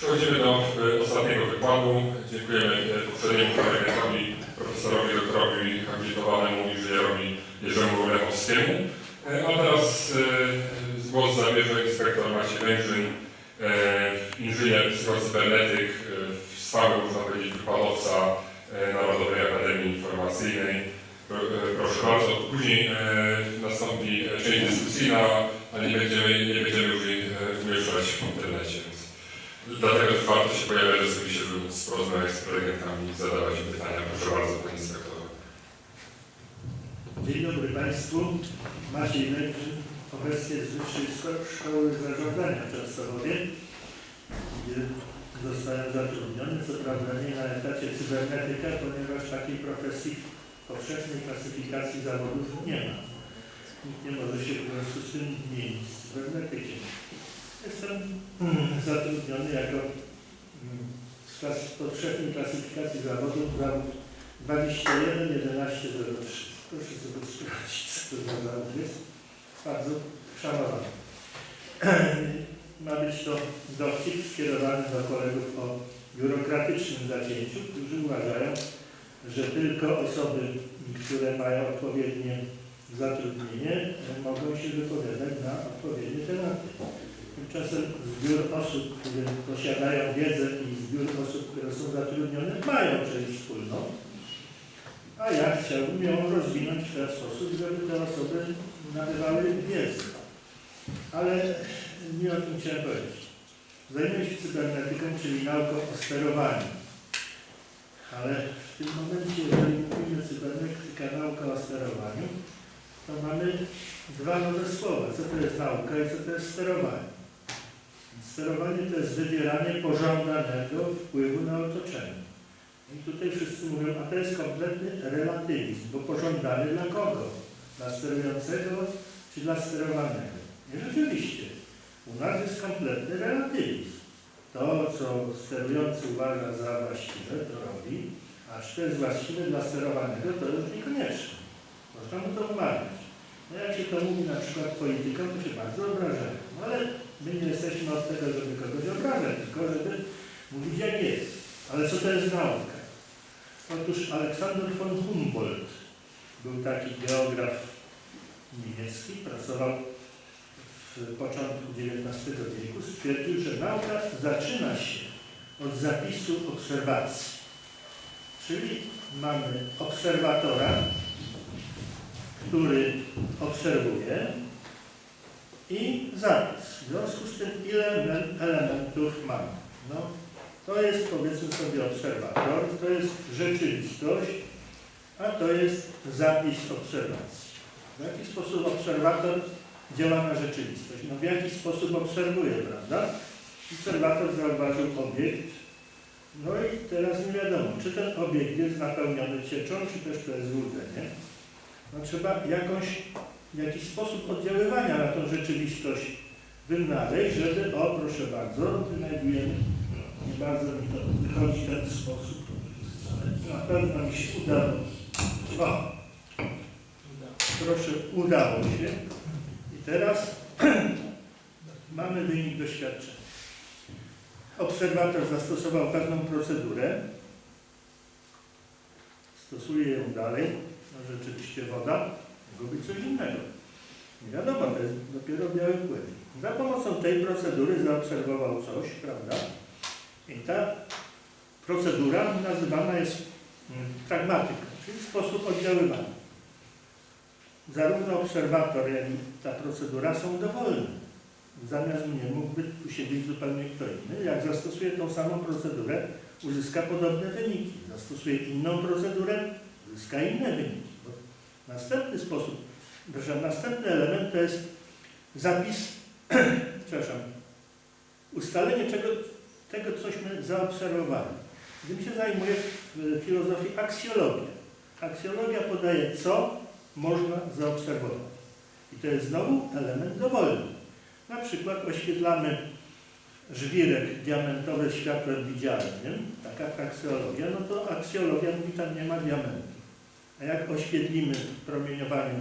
Przechodzimy do e, ostatniego wykładu. Dziękujemy e, poprzedniemu prelegentowi, profesorowi, doktorowi habilitowanemu inżynierowi Jerzemu Lechowskiemu. E, A teraz głos zabierze inspektor Maciej Węgrzyn, inżynier psychocybernetyk, stały, można powiedzieć, wykładowca Narodowej Akademii Informacyjnej. Pro- Proszę bardzo, później nastąpi część dyskusyjna, a nie będziemy, nie będziemy już jej umieszczać w internecie. Dlatego też warto się pojawiać żeby móc porozmawiać z prelegentami zadawać pytania. Proszę bardzo, panie inspektorze. Dzień dobry Państwu. Maciej Węgrzyn, obecnie z Wyższej Szko- Szkoły Zarządzania w Częstochowie, gdzie zostałem zatrudniony. Co prawda nie na etacie cybernetyka, ponieważ takiej profesji w powszechnej klasyfikacji zawodów nie ma. Nikt nie może się po prostu z tym zmienić, z cybernetykiem. Jestem mm, zatrudniony jako mm, z klas powszechnej klasyfikacji zawodów zawód 21 11 03. Proszę sobie sprawdzić, co to za zawód jest. Bardzo szanowany. Ma być to dowcip skierowany do kolegów o biurokratycznym zacięciu, którzy uważają, że tylko osoby, które mają odpowiednie zatrudnienie, mogą się wypowiadać na odpowiednie tematy. Tymczasem zbiór osób, które posiadają wiedzę i zbiór osób, które są zatrudnione, mają część wspólną. A ja chciałbym ją rozwinąć w ten sposób, żeby te osoby nabywały wiedzę. Ale nie o tym chciałem powiedzieć. Zajmuję się cybernetyką, czyli nauką o sterowaniu. Ale w tym momencie, jeżeli mówimy cybernetyka, nauka o sterowaniu, to mamy dwa nowe słowa. Co to jest nauka i co to jest sterowanie? Sterowanie to jest wybieranie pożądanego wpływu na otoczenie. I tutaj wszyscy mówią, a to jest kompletny relatywizm, bo pożądany dla kogo? Dla sterującego czy dla sterowanego? I rzeczywiście, u nas jest kompletny relatywizm. To, co sterujący uważa za właściwe, to robi, a czy to jest właściwe dla sterowanego, to już niekoniecznie. Można mu to wmawiać. No jak się to mówi na przykład politykom, to się bardzo obrażają. No ale my nie jesteśmy od tego, żeby kogoś obrażać, tylko żeby mówić jak jest. Ale co to jest nauka? Otóż Aleksander von Humboldt był taki geograf niemiecki, pracował w początku XIX wieku, stwierdził, że nauka zaczyna się od zapisu obserwacji. Czyli mamy obserwatora, który obserwuje i zapis. W związku z tym ile ele- elementów mamy? No, to jest powiedzmy sobie obserwator, to jest rzeczywistość, a to jest zapis obserwacji. W jaki sposób obserwator działa na rzeczywistość? No w jaki sposób obserwuje, prawda? Obserwator zauważył obiekt, no i teraz nie wiadomo, czy ten obiekt jest napełniony cieczą, czy też to jest złudzenie. No trzeba jakąś, jakiś sposób oddziaływania na tą rzeczywistość wynaleźć, żeby, o proszę bardzo, wynajdujemy nie bardzo mi to wychodzi w ten sposób, ale na pewno mi się udało. O, proszę, udało się. I teraz mamy wynik doświadczenia. Obserwator zastosował pewną procedurę, stosuje ją dalej, no rzeczywiście woda, mogło być coś innego. Nie wiadomo, to jest dopiero biały płyn. Za pomocą tej procedury zaobserwował coś, prawda? I ta procedura nazywana jest mm, pragmatyką, czyli sposób oddziaływania. Zarówno obserwator, jak i ta procedura są dowolne. Zamiast mnie mógłby tu siedzieć zupełnie kto inny. Jak zastosuje tą samą procedurę, uzyska podobne wyniki. Zastosuje inną procedurę, uzyska inne wyniki. Następny sposób, proszę, następny element to jest zapis, przepraszam, ustalenie czego, tego, cośmy zaobserwowali. Tym się zajmuje w filozofii aksjologia. Aksjologia podaje, co można zaobserwować. I to jest znowu element dowolny. Na przykład oświetlamy żwirek diamentowy światłem widzialnym, taka aksjologia, no to aksjologia mówi, tam nie ma diamentu. A jak oświetlimy promieniowaniem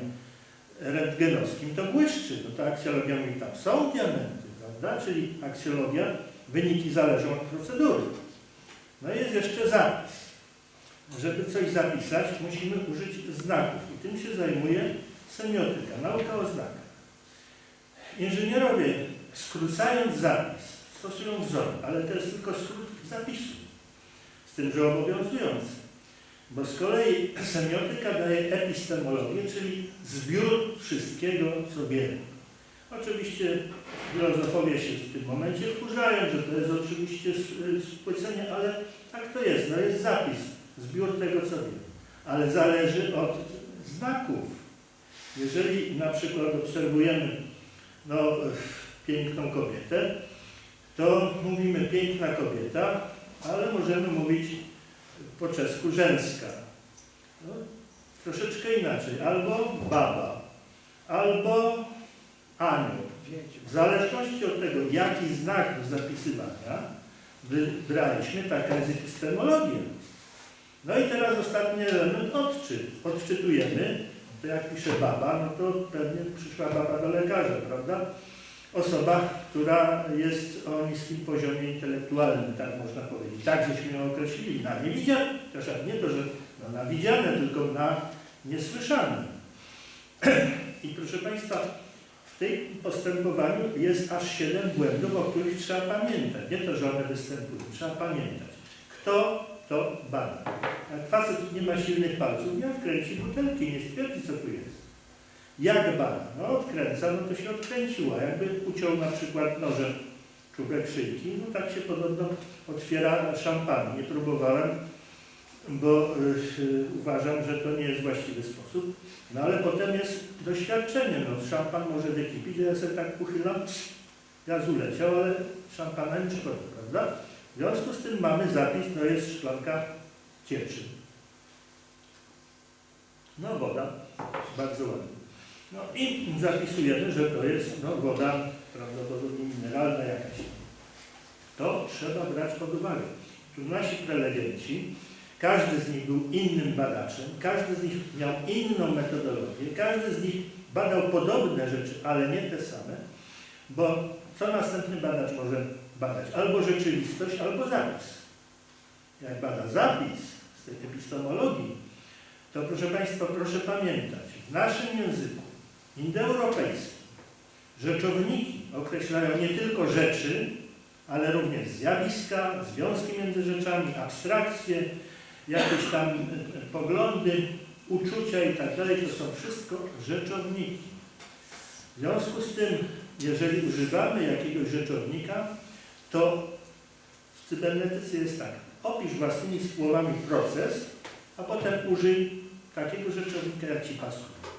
rentgenowskim, to błyszczy. No to aksjologia mówi, tam są diamenty, prawda? Czyli aksjologia wyniki zależą od procedury. No jest jeszcze zapis. Żeby coś zapisać, musimy użyć znaków i tym się zajmuje semiotyka, nauka o znakach. Inżynierowie, skrócając zapis, stosują wzór, ale to jest tylko skrót zapisu, z tym, że obowiązujący. Bo z kolei semiotyka daje epistemologię, czyli zbiór wszystkiego, co wiemy. Oczywiście filozofowie się w tym momencie wkurzają, że to jest oczywiście s- spłycenie, ale tak to jest, no jest zapis, zbiór tego, co wiemy. Ale zależy od znaków. Jeżeli na przykład obserwujemy no, piękną kobietę, to mówimy piękna kobieta, ale możemy mówić po czesku żeńska. No, troszeczkę inaczej. Albo baba, albo anioł. W zależności od tego, jaki znak do zapisywania wybraliśmy, taka jest epistemologia. No i teraz ostatni element odczyt. Odczytujemy, to jak pisze baba, no to pewnie przyszła baba do lekarza, prawda? Osoba, która jest o niskim poziomie intelektualnym, tak można powiedzieć. Tak żeśmy ją określili, na niewidziane. Chociaż nie to, że no, na widziane, tylko na niesłyszane. I proszę Państwa, w tym postępowaniu jest aż siedem błędów, o których trzeba pamiętać. Nie to, że one występują, trzeba pamiętać. Kto to bada? Jak facet nie ma silnych palców, nie odkręci butelki, nie stwierdzi, co tu jest. Jak bada? No odkręca, no to się odkręciła. Jakby uciął na przykład nożem czubek szyjki, no tak się podobno otwiera szampan. Nie próbowałem, bo y, uważam, że to nie jest właściwy sposób. No ale potem jest doświadczenie. No szampan może wykipić, ja sobie tak uchylam, gaz uleciał, ale szampana nie szkodzi, prawda? W związku z tym mamy zapis, to jest szklanka cieczy. No woda, bardzo ładnie. No i zapisujemy, że to jest no, woda prawdopodobnie mineralna jakaś. To trzeba brać pod uwagę. Tu nasi prelegenci, każdy z nich był innym badaczem, każdy z nich miał inną metodologię, każdy z nich badał podobne rzeczy, ale nie te same, bo co następny badacz może badać? Albo rzeczywistość, albo zapis. Jak bada zapis z tej epistemologii, to proszę Państwa, proszę pamiętać, w naszym języku indoeuropejskim rzeczowniki określają nie tylko rzeczy, ale również zjawiska, związki między rzeczami, abstrakcje, jakieś tam e, poglądy, uczucia i tak. To są wszystko rzeczowniki. W związku z tym, jeżeli używamy jakiegoś rzeczownika, to w cybernetyce jest tak. Opisz własnymi słowami proces, a potem użyj takiego rzeczownika, jak Ci pasuje.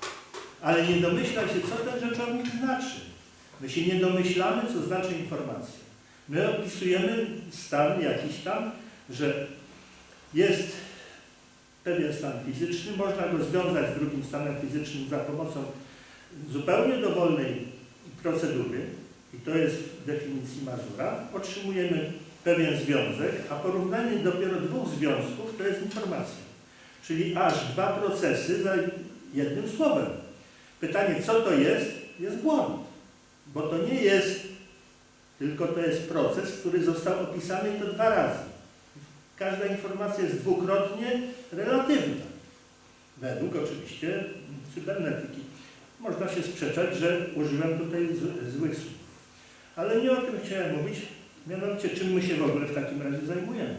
Ale nie domyślaj się, co ten rzeczownik znaczy. My się nie domyślamy, co znaczy informacja. My opisujemy stan jakiś tam, że jest pewien stan fizyczny, można go związać z drugim stanem fizycznym za pomocą zupełnie dowolnej procedury, i to jest w definicji Mazura, otrzymujemy pewien związek, a porównanie dopiero dwóch związków to jest informacja. Czyli aż dwa procesy za jednym słowem. Pytanie, co to jest, jest błąd, bo to nie jest, tylko to jest proces, który został opisany to dwa razy. Każda informacja jest dwukrotnie relatywna. Według oczywiście cybernetyki. Można się sprzeczać, że użyłem tutaj złych słów. Ale nie o tym chciałem mówić, mianowicie czym my się w ogóle w takim razie zajmujemy.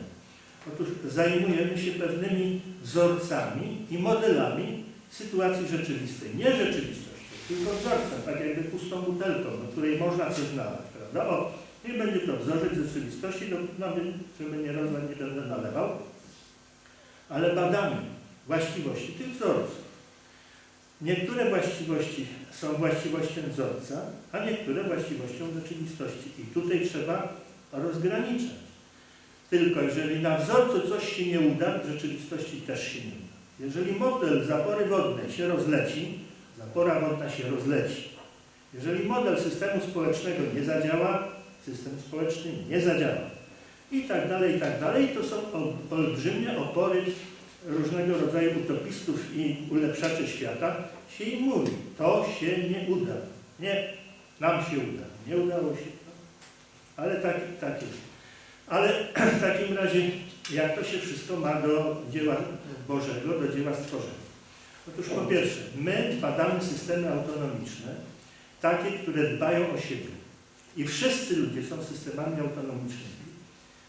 Otóż zajmujemy się pewnymi wzorcami i modelami sytuacji rzeczywistej. Nie rzeczywistości, tylko wzorcem, tak jakby pustą butelką, do której można coś nalać, prawda? O, niech będzie to wzorzec rzeczywistości, no żeby nie rozlać, nie będę nalewał, ale badamy właściwości tych wzorców. Niektóre właściwości są właściwością wzorca, a niektóre właściwością rzeczywistości. I tutaj trzeba rozgraniczać. Tylko jeżeli na wzorcu coś się nie uda, w rzeczywistości też się nie uda. Jeżeli model zapory wodnej się rozleci, zapora wodna się rozleci. Jeżeli model systemu społecznego nie zadziała, system społeczny nie zadziała. I tak dalej, i tak dalej. To są ol- olbrzymie opory różnego rodzaju utopistów i ulepszaczy świata. Się im mówi, to się nie uda. Nie, nam się uda. Nie udało się. Ale tak, tak jest. Ale w takim razie, jak to się wszystko ma do dzieła Bożego, do dzieła stworzenia? Otóż po pierwsze, my badamy systemy autonomiczne, takie, które dbają o siebie. I wszyscy ludzie są systemami autonomicznymi.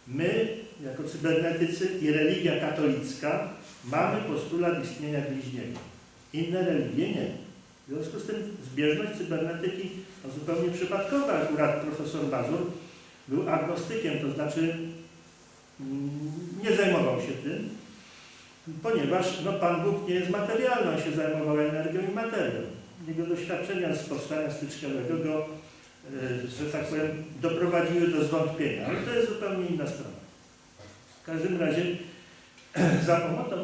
My, jako cybernetycy i religia katolicka, mamy postulat istnienia bliźniego. Inne religie nie. W związku z tym zbieżność cybernetyki no, zupełnie przypadkowa. Akurat profesor Bazur był agnostykiem, to znaczy mm, nie zajmował się tym, ponieważ no, Pan Bóg nie jest materialny, on się zajmował energią i materią. Jego doświadczenia z powstania styczniowego go, e, że tak powiem, doprowadziły do zwątpienia, ale to jest zupełnie inna sprawa. W każdym razie za pomocą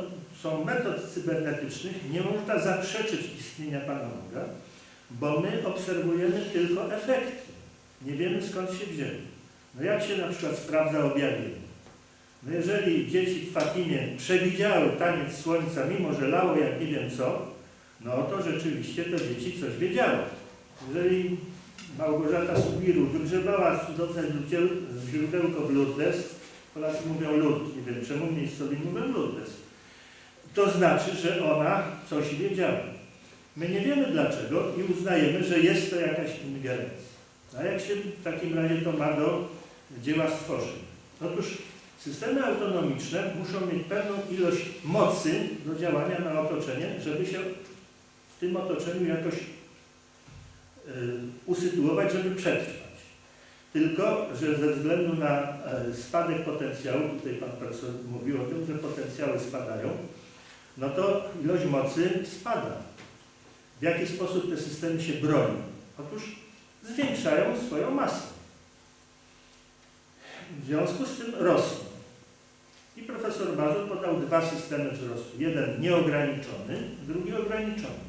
są metod cybernetycznych nie można zaprzeczyć istnienia Pana Boga, bo my obserwujemy tylko efekty. Nie wiemy skąd się wzięły. No jak się na przykład sprawdza objawienie? No jeżeli dzieci w Fatimie przewidziały taniec słońca, mimo że lało jak nie wiem co, no to rzeczywiście te dzieci coś wiedziały. Jeżeli Małgorzata Subiru wygrzebała cudowne źródeł- źródełko w Lourdes, Polacy mówią Lourdes, nie wiem czemu miejscowi mówią Lourdes, to znaczy, że ona coś wiedziała. My nie wiemy dlaczego i uznajemy, że jest to jakaś ingerencja. A jak się w takim razie to ma do dzieła stworzeń? Otóż systemy autonomiczne muszą mieć pewną ilość mocy do działania na otoczenie, żeby się w tym otoczeniu jakoś y, usytuować, żeby przetrwać. Tylko, że ze względu na e, spadek potencjału, tutaj Pan Profesor mówił o tym, że potencjały spadają, no to ilość mocy spada. W jaki sposób te systemy się bronią? Otóż zwiększają swoją masę. W związku z tym rosną. I profesor Bazur podał dwa systemy wzrostu. Jeden nieograniczony, drugi ograniczony.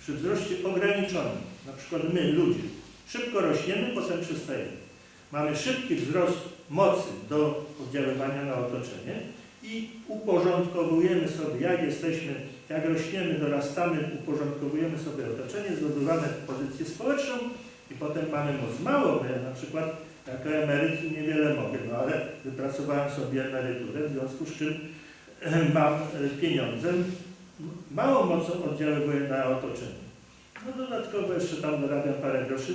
Przy wzroście ograniczonym, na przykład my, ludzie, szybko rośniemy, potem przestajemy. Mamy szybki wzrost mocy do oddziaływania na otoczenie i uporządkowujemy sobie, jak jesteśmy, jak rośniemy, dorastamy, uporządkowujemy sobie otoczenie, zdobywamy pozycję społeczną i potem mamy moc. Mało, ja na przykład jako emeryt niewiele mogę, no ale wypracowałem sobie emeryturę, w związku z czym mam e, pieniądze, małą mocą oddziaływuję na otoczenie. No dodatkowo jeszcze tam dorabiam parę groszy,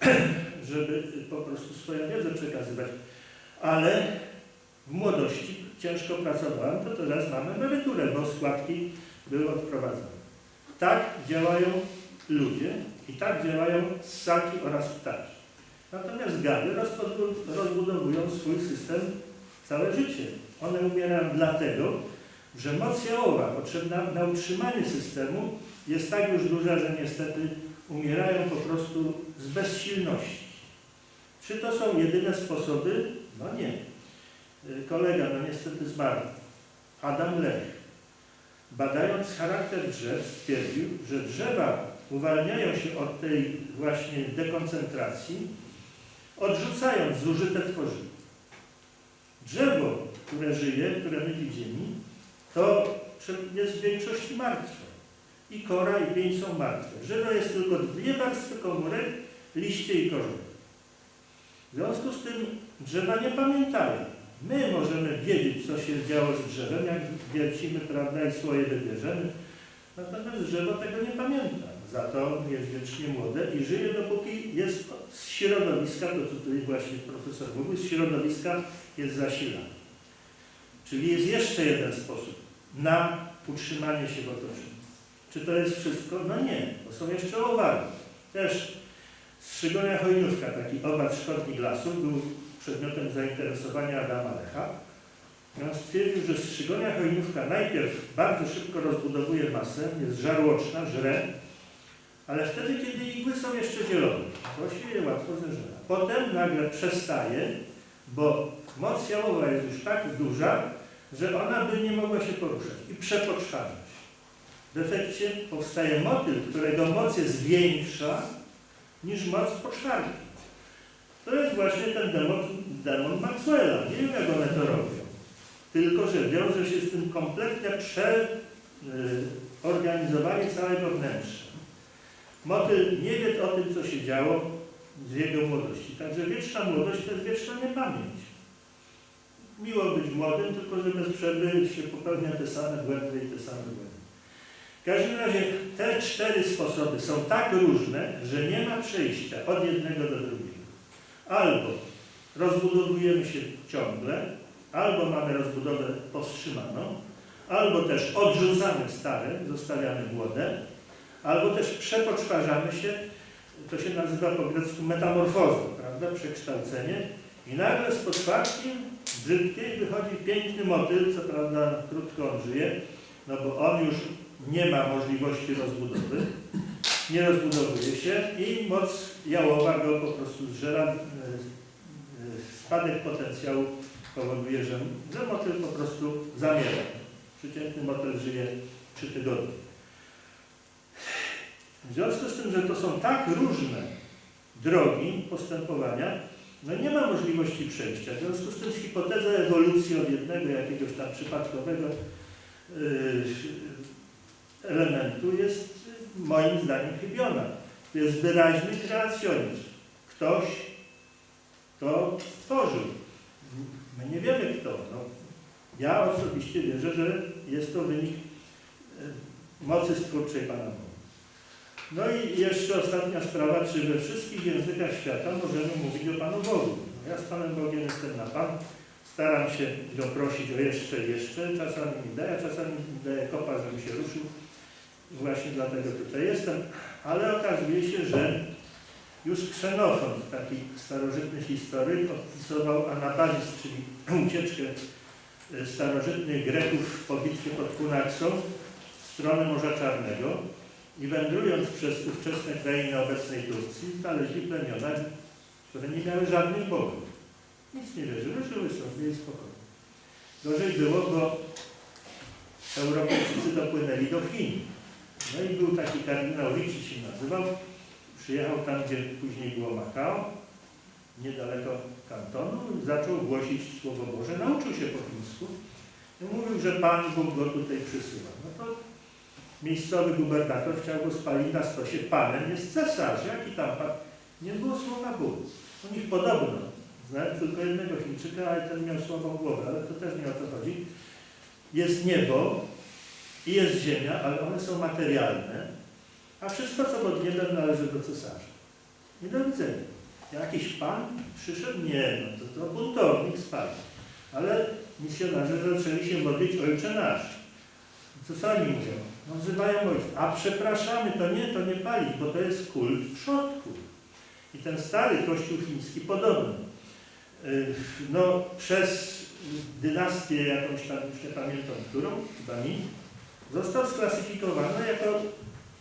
żeby po prostu swoją wiedzę przekazywać. Ale w młodości ciężko pracowałem, to teraz mam emeryturę, bo składki były odprowadzane. Tak działają ludzie i tak działają ssaki oraz ptaki. Natomiast gady rozbudowują swój system całe życie. One umierają dlatego, że moc jałowa potrzebna na utrzymanie systemu jest tak już duża, że niestety umierają po prostu z bezsilności. Czy to są jedyne sposoby? No nie. Y, Kolega, no niestety zmarł, Adam Lech, badając charakter drzew, stwierdził, że drzewa uwalniają się od tej właśnie dekoncentracji, odrzucając zużyte tworzywo. Drzewo, które żyje, które my widzimy, to jest w większości martwe. I kora, i pień są martwe. Drzewo jest tylko dwie warstwy komórek, liście i korzeń. W związku z tym drzewa nie pamiętają. My możemy wiedzieć, co się działo z drzewem, jak wiercimy, prawda, i słoje wybierzemy. Natomiast drzewo tego nie pamięta. Za to jest wiecznie młode i żyje dopóki jest z środowiska, to co tutaj właśnie profesor mówił, z środowiska jest zasilane. Czyli jest jeszcze jeden sposób na utrzymanie się w otoczeniu. Czy to jest wszystko? No nie, bo są jeszcze owady. Też z Szygonia Hojnówka, taki owad szkodnik lasu, był przedmiotem zainteresowania Adama Lecha. I On stwierdził, że Strzygonia Hojnówka najpierw bardzo szybko rozbudowuje masę, jest żarłoczna, żre, ale wtedy, kiedy igły są jeszcze zielone, to się je łatwo zeżera. Potem nagle przestaje, bo moc jałowa jest już tak duża, że ona by nie mogła się poruszać i przepoczwarność. W efekcie powstaje motyl, którego moc jest większa niż moc poczwarki. To jest właśnie ten demon, demon Maxwella. Nie wiem, jak one to robią. Tylko, że wiąże się z tym kompletne przeorganizowanie całego wnętrza. Motyl nie wie o tym, co się działo z jego młodości. Także wieczna młodość to jest wieczna niepamięć. Miło być młodym, tylko że bez przerwy się popełnia te same błędy i te same błędy. W każdym razie te cztery sposoby są tak różne, że nie ma przejścia od jednego do drugiego. Albo rozbudowujemy się ciągle, albo mamy rozbudowę powstrzymaną, albo też odrzucamy stare, zostawiamy młode, albo też przepoczwarzamy się, to się nazywa po grecku metamorfozą, prawda, przekształcenie i nagle z poczwarki brzydkiej wychodzi piękny motyl, co prawda krótko on żyje, no bo on już nie ma możliwości rozbudowy, nie rozbudowuje się i moc jałowa go po prostu zżera. e, e, Spadek potencjału powoduje, że, że motyl po prostu zamiera. Przeciętny motyl żyje 3 tygodnie. W związku z tym, że to są tak różne drogi postępowania, no nie ma możliwości przejścia. W związku z tym hipoteza ewolucji od jednego jakiegoś tam przypadkowego yy, elementu jest moim zdaniem chybiona. To jest wyraźny kreacjonizm. Ktoś to stworzył. My nie wiemy kto. No, ja osobiście wierzę, że jest to wynik yy, mocy stwórczej Pana Boga. No i jeszcze ostatnia sprawa, czy we wszystkich językach świata możemy mówić o Panu Bogu. No ja z Panem Bogiem jestem na Pan, staram się go prosić o jeszcze, jeszcze, czasami mi daje, czasami mi daje kopa, żebym się ruszył. Właśnie dlatego tutaj jestem. Ale okazuje się, że już Ksenofon, taki starożytny historyk, opisywał Anabazis, czyli ucieczkę e, starożytnych Greków po bitwie pod Kunaksą w stronę Morza Czarnego i wędrując przez ówczesne krainy obecnej Turcji, znaleźli plemiona, które nie miały żadnych bogów. Nic nie wierzyły, żyły sobie i spokojnie. Gorzej było, bo Europejczycy dopłynęli do Chin. No i był taki kardynał Ricci się nazywał. Przyjechał tam, gdzie później było Macao, niedaleko kantonu zaczął głosić Słowo Boże. Nauczył się po chińsku i mówił, że Pan Bóg go tutaj przysyła. No to miejscowy gubernator chciał go spalić na stosie. Panem jest cesarz, jaki tam pan? Nie było słowa Bóg. U nich podobno. Znałem tylko jednego Chińczyka, ale ten miał słabą głowę, ale to też nie o to chodzi. Jest niebo i jest ziemia, ale one są materialne, a wszystko, co pod niebem, należy do cesarza. I do widzenia. Jakiś pan przyszedł? Nie, no to, to buntownik spalił. Ale misjonarze zaczęli się modlić Ojcze Nasz. Co oni mówią? Wzywają ojca. A przepraszamy, to nie, to nie palić, bo to jest kult przodków. I ten stary kościół chiński podobny. Yy, No przez dynastię jakąś tam, już nie pamiętam którą, chyba mi, został sklasyfikowany jako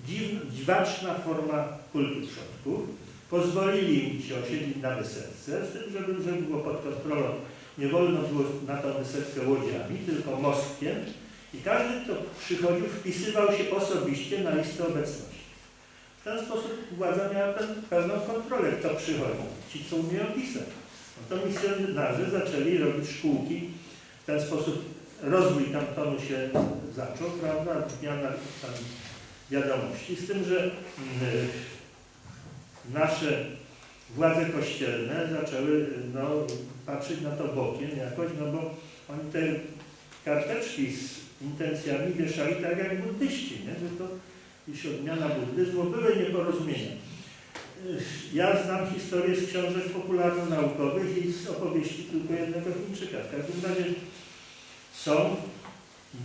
dziw, dziwaczna forma kultu przodków. Pozwolili im się osiedlić na wysepce, z tym, żeby, żeby było pod kontrolą. Nie wolno było na tą wysepkę łodziami, tylko mostkiem. I każdy, kto przychodził, wpisywał się osobiście na listę obecności. W ten sposób władza miała ten, pewną kontrolę, kto przychodzi. Ci, co umieją pisać. No to misjonarze zaczęli robić szkółki. W ten sposób rozwój kantonu się zaczął, prawda? Zmiana tam wiadomości. Z tym, że mm, nasze władze kościelne zaczęły no, patrzeć na to bokiem jakoś, no bo oni te karteczki z intencjami wieszali tak jak buddyści, nie? że to iż odmiana buddyzmu były nieporozumienia. Ja znam historię z książek popularno-naukowych i z opowieści tylko jednego Chińczyka. W każdym razie są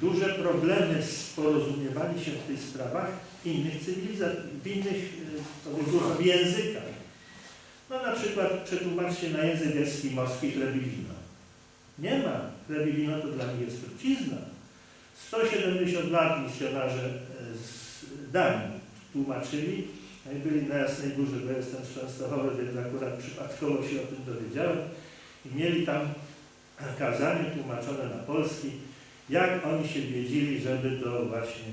duże problemy z porozumiewaniem się w tych sprawach innych cywilizacji, w innych e, w językach. No na przykład przetłumaczcie na język eskimoski chleb i wino. Nie ma. Chleb i wino to dla nich jest trucizna. 170 lat misjonarze e, z Danii tłumaczyli, i byli na Jasnej Górze, bo jestem z Częstochowy, więc akurat przypadkowo się o tym dowiedziałem. I mieli tam kazanie tłumaczone na polski, jak oni się wiedzieli, żeby to właśnie,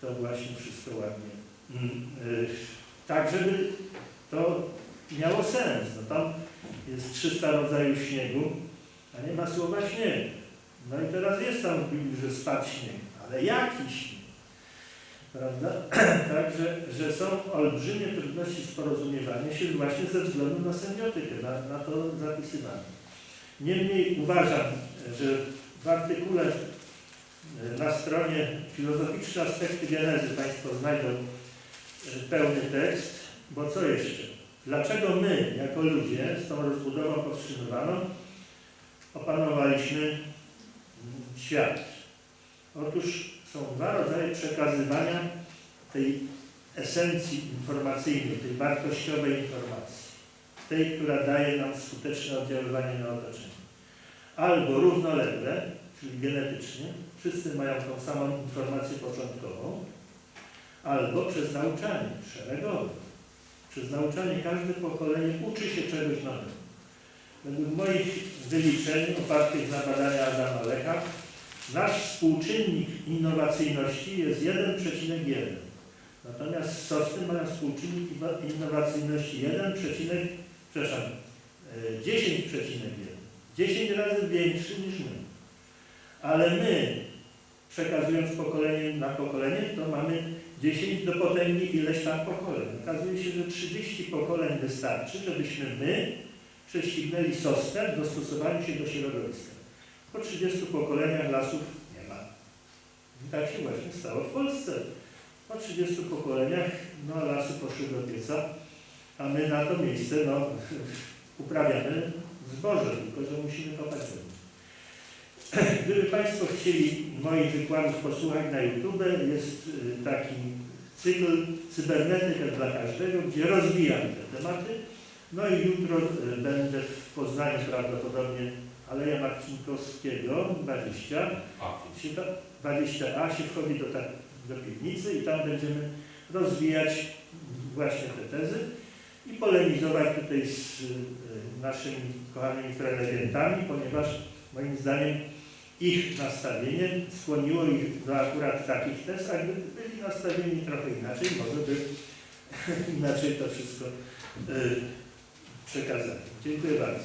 to właśnie wszystko ładnie. mm, y, Tak, żeby to miało sens. No tam jest 300 rodzajów śniegu, a nie ma słowa śnieg. No i teraz jest tam w Biblii, że spadł śnieg, ale jaki śnieg? prawda? Także, że są olbrzymie trudności z porozumiewaniem się właśnie ze względu na semiotykę, na, na to zapisywanie. Niemniej uważam, że w artykule e, na stronie filozoficzne aspekty genezy Państwo znajdą e, pełny tekst, bo co jeszcze? Dlaczego my, jako ludzie, z tą rozbudową powstrzymywaną, opanowaliśmy świat? Otóż są dwa rodzaje przekazywania tej esencji informacyjnej, tej wartościowej informacji. Tej, która daje nam skuteczne oddziaływanie na otoczenie. Albo równolegle, czyli genetycznie, wszyscy mają tą samą informację początkową, albo przez nauczanie szeregowe. Przez nauczanie każde pokolenie uczy się czegoś nowego. Według moich wyliczeń opartych na badania Adama Lecha, nasz współczynnik innowacyjności jest 1,1. Natomiast sosny mają współczynnik inno- innowacyjności 1, przepraszam, e, 10,1. 10 razy większy niż my. Ale my, przekazując pokolenie na pokolenie, to mamy 10 do potęgi ileś tam pokoleń. Okazuje się, że 30 pokoleń wystarczy, żebyśmy my prześcignęli sosnę w dostosowaniu się do środowiska. Po 30 pokoleniach lasów nie ma. I tak się właśnie stało w Polsce. Po 30 pokoleniach no, lasy poszły do pieca, a my na to miejsce no, uprawiamy zboże, tylko że musimy kopać ziemię. Gdyby Państwo chcieli moich wykładów posłuchać na YouTube, jest y, taki cykl Cybernetyka dla każdego, gdzie rozwijam te tematy. No i jutro y, będę w Poznaniu prawdopodobnie Aleja Marcinkowskiego 20. A, Się ta, 20a się wchodzi do, ta, do piwnicy i tam będziemy rozwijać właśnie te tezy i polemizować tutaj z y, naszymi kochanymi prelegentami, ponieważ moim zdaniem ich nastawienie skłoniło ich do akurat takich tez, a gdyby byli nastawieni trochę inaczej, może by inaczej to wszystko y, przekazali. Dziękuję bardzo.